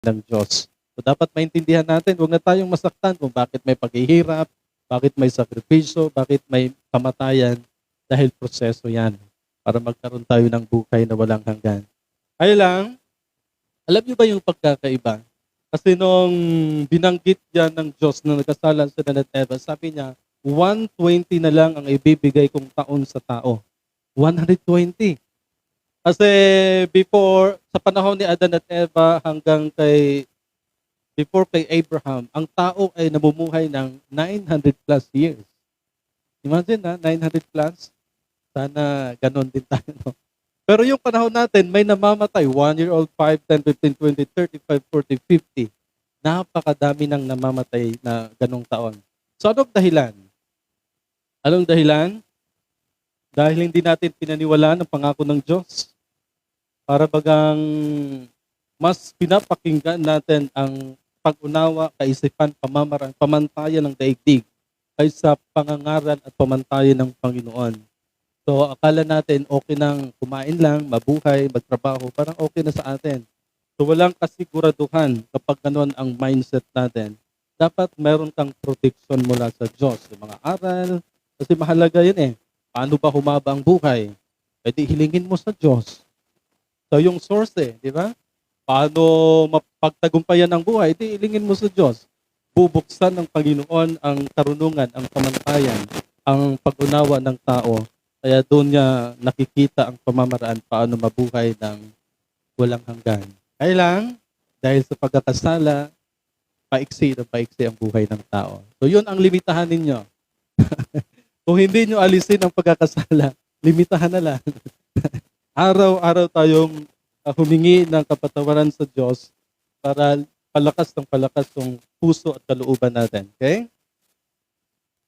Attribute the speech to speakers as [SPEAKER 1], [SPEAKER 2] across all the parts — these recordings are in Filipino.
[SPEAKER 1] ng Diyos. So dapat maintindihan natin, huwag na tayong masaktan kung bakit may paghihirap, bakit may sakripisyo, bakit may kamatayan, dahil proseso yan para magkaroon tayo ng buhay na walang hanggan. Kaya lang, alam niyo ba yung pagkakaiba? Kasi nung binanggit yan ng Diyos na nagkasalan sa at Eva, sabi niya, 120 na lang ang ibibigay kong taon sa tao. 120. Kasi before, sa panahon ni Adan at Eva hanggang kay, before kay Abraham, ang tao ay namumuhay ng 900 plus years. Imagine na, 900 plus. Sana ganon din tayo. No? Pero yung panahon natin, may namamatay. 1 year old, 5, 10, 15, 20, 35, 40, 50. Napakadami nang namamatay na ganong taon. So anong dahilan? Anong dahilan? Dahil hindi natin pinaniwalaan ang pangako ng Diyos. Para bagang mas pinapakinggan natin ang pag-unawa, kaisipan, pamamaraan, pamantayan ng daigdig kaysa pangangaral at pamantayan ng Panginoon. So akala natin okay nang kumain lang, mabuhay, magtrabaho, parang okay na sa atin. So walang kasiguraduhan kapag ganun ang mindset natin. Dapat meron kang protection mula sa Diyos. Yung mga aral, kasi mahalaga yun eh. Paano ba humaba ang buhay? Pwede hilingin mo sa Diyos. So yung source eh, di ba? Paano mapagtagumpayan ang buhay? Di hilingin mo sa Diyos. Bubuksan ng Panginoon ang karunungan, ang kamantayan, ang pag-unawa ng tao kaya doon niya nakikita ang pamamaraan paano mabuhay ng walang hanggan. Kaya lang, dahil sa pagkakasala, paiksi na paiksi ang buhay ng tao. So yun ang limitahan ninyo. Kung hindi nyo alisin ang pagkakasala, limitahan na lang. Araw-araw tayong uh, humingi ng kapatawaran sa Diyos para palakas ng palakas ng puso at kalooban natin. Okay?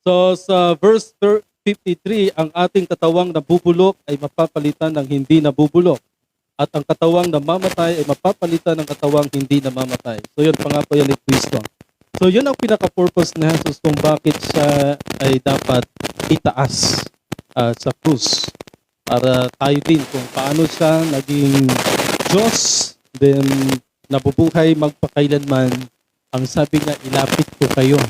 [SPEAKER 1] So sa verse 53, ang ating katawang nabubulok ay mapapalitan ng hindi nabubulok. At ang katawang namamatay ay mapapalitan ng katawang hindi namamatay. So yun, pangako yan ni Kristo. So yun ang pinaka-purpose ni Jesus kung bakit siya ay dapat itaas ah, sa krus. Para tayo din kung paano siya naging Diyos, then nabubuhay magpakailanman. Ang sabi niya, ilapit ko kayo.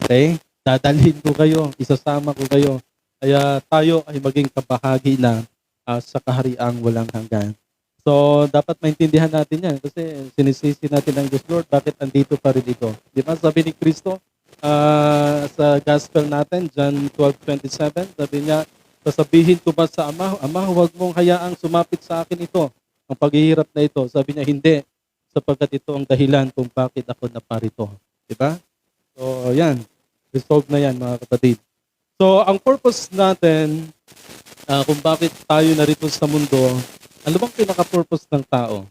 [SPEAKER 1] Okay? dadalhin ko kayo, isasama ko kayo. Kaya tayo ay maging kabahagi na ah, sa kahariang walang hanggan. So, dapat maintindihan natin yan kasi sinisisi natin ng Diyos, Lord, bakit andito pa rin ito? Di ba? Sabi ni Kristo ah, sa gospel natin, John 12.27, sabi niya, sasabihin ko ba sa Ama, Ama, huwag mong hayaang sumapit sa akin ito, ang paghihirap na ito. Sabi niya, hindi, sapagkat ito ang dahilan kung bakit ako naparito. Di ba? So, yan. Resolve na yan, mga kapatid. So, ang purpose natin, ah, kung bakit tayo narito sa mundo, ano bang pinaka-purpose ng tao?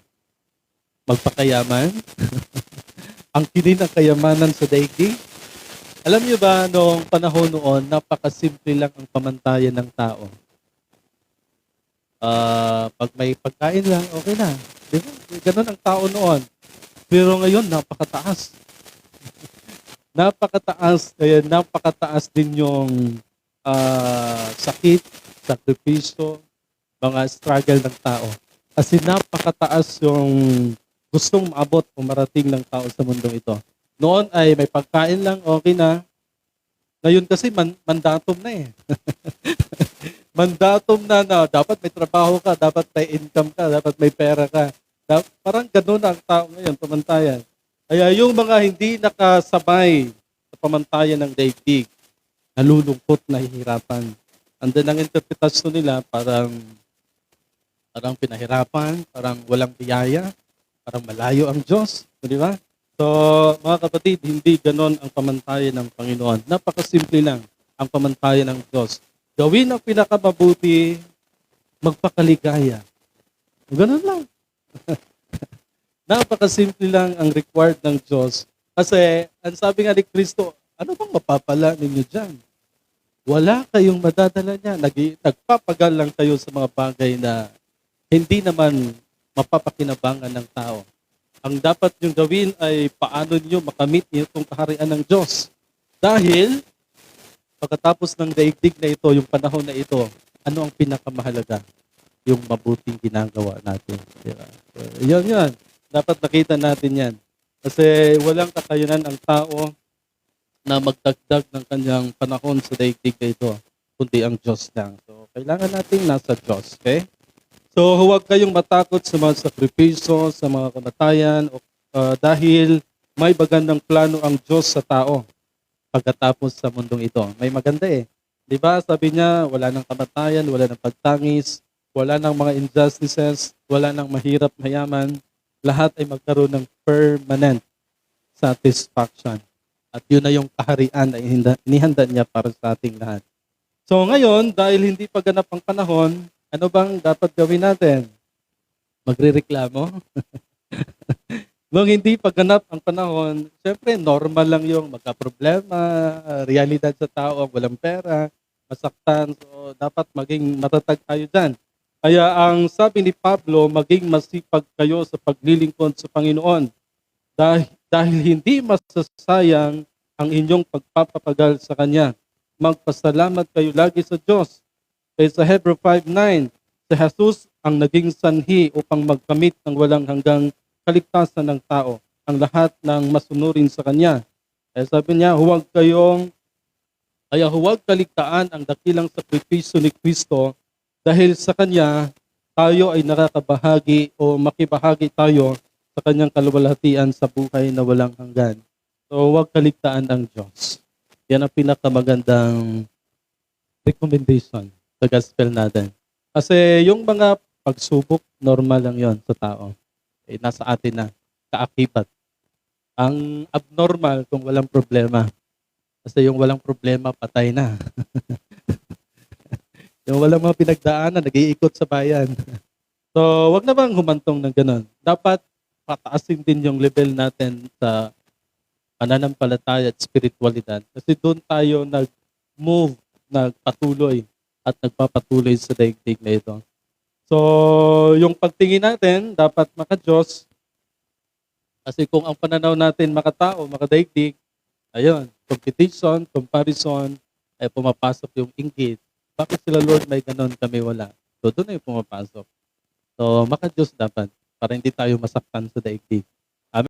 [SPEAKER 1] Magpakayaman? ang kinin ng kayamanan sa daigdig? Alam niyo ba, noong panahon noon, napakasimple lang ang pamantayan ng tao. Ah, pag may pagkain lang, okay na. Di ba? Ganun ang tao noon. Pero ngayon, napakataas napakataas kaya napakataas din yung ah, sakit, sakripisyo, mga struggle ng tao. Kasi napakataas yung gustong maabot o marating ng tao sa mundong ito. Noon ay may pagkain lang, okay na. Ngayon kasi man, mandatum na eh. mandatum na na dapat may trabaho ka, dapat may income ka, dapat may pera ka. Da- parang ganun ang tao ngayon, pamantayan. Kaya yung mga hindi nakasabay sa pamantayan ng daigdig, nalulungkot, nahihirapan. Andun ang interpretasyon nila parang parang pinahirapan, parang walang biyaya, parang malayo ang Diyos. Di ba? So, mga kapatid, hindi ganon ang pamantayan ng Panginoon. Napakasimple lang ang pamantayan ng Diyos. Gawin ang pinakamabuti, magpakaligaya. Ganon lang. Napakasimple lang ang required ng Diyos. Kasi, ang sabi nga ni Kristo, ano bang mapapala ninyo dyan? Wala kayong madadala niya. Nag, nagpapagal lang kayo sa mga bagay na hindi naman mapapakinabangan ng tao. Ang dapat niyong gawin ay paano niyo makamit itong kaharian ng Diyos. Dahil, pagkatapos ng daigdig na ito, yung panahon na ito, ano ang pinakamahalaga? Yung mabuting ginagawa natin. Diba? So, yun yun. Dapat nakita natin yan. Kasi walang kakayanan ang tao na magdagdag ng kanyang panahon sa daigdig na ito, kundi ang Diyos lang. So, kailangan natin nasa Diyos, okay? So, huwag kayong matakot sa mga sakripisyo, sa mga kamatayan, uh, dahil may magandang plano ang Diyos sa tao pagkatapos sa mundong ito. May maganda eh. Di ba? Sabi niya, wala nang kamatayan, wala nang pagtangis, wala nang mga injustices, wala nang mahirap mayaman. Lahat ay magkaroon ng permanent satisfaction. At yun na yung kaharian na inihanda niya para sa ating lahat. So ngayon, dahil hindi pa ganap ang panahon, ano bang dapat gawin natin? Magrereklamo? Nung hindi pa ganap ang panahon, syempre normal lang yung magka-problema, realidad sa tao, walang pera, masaktan. So dapat maging matatag tayo dyan. Kaya ang sabi ni Pablo, maging masipag kayo sa paglilingkod sa Panginoon. Dahil, dahil hindi masasayang ang inyong pagpapapagal sa Kanya. Magpasalamat kayo lagi sa Diyos. Kaya sa Hebrew 5.9, si Jesus ang naging sanhi upang magkamit ng walang hanggang kaligtasan ng tao, ang lahat ng masunurin sa Kanya. Kaya sabi niya, huwag kayong, kaya huwag kaligtaan ang dakilang sakripisyo ni Kristo dahil sa Kanya tayo ay nakakabahagi o makibahagi tayo sa Kanyang kaluwalhatian sa buhay na walang hanggan. So huwag kaligtaan ang Diyos. Yan ang pinakamagandang recommendation sa gospel natin. Kasi yung mga pagsubok, normal lang yon sa tao eh, nasa atin na, kaakibat. Ang abnormal kung walang problema. Kasi yung walang problema, patay na. yung walang mga pinagdaanan, nag-iikot sa bayan. so, wag na bang humantong ng ganun. Dapat pataasin din yung level natin sa pananampalataya at spiritualidad. Kasi doon tayo nag-move, nagpatuloy at nagpapatuloy sa daigdig na ito. So, yung pagtingin natin, dapat maka-Diyos. Kasi kung ang pananaw natin makatao, makadaigdig, ayun, competition, comparison, ay pumapasok yung inggit. Bakit sila Lord may ganon, kami wala? So, doon yung pumapasok. So, maka-Diyos dapat para hindi tayo masaktan sa daigdig.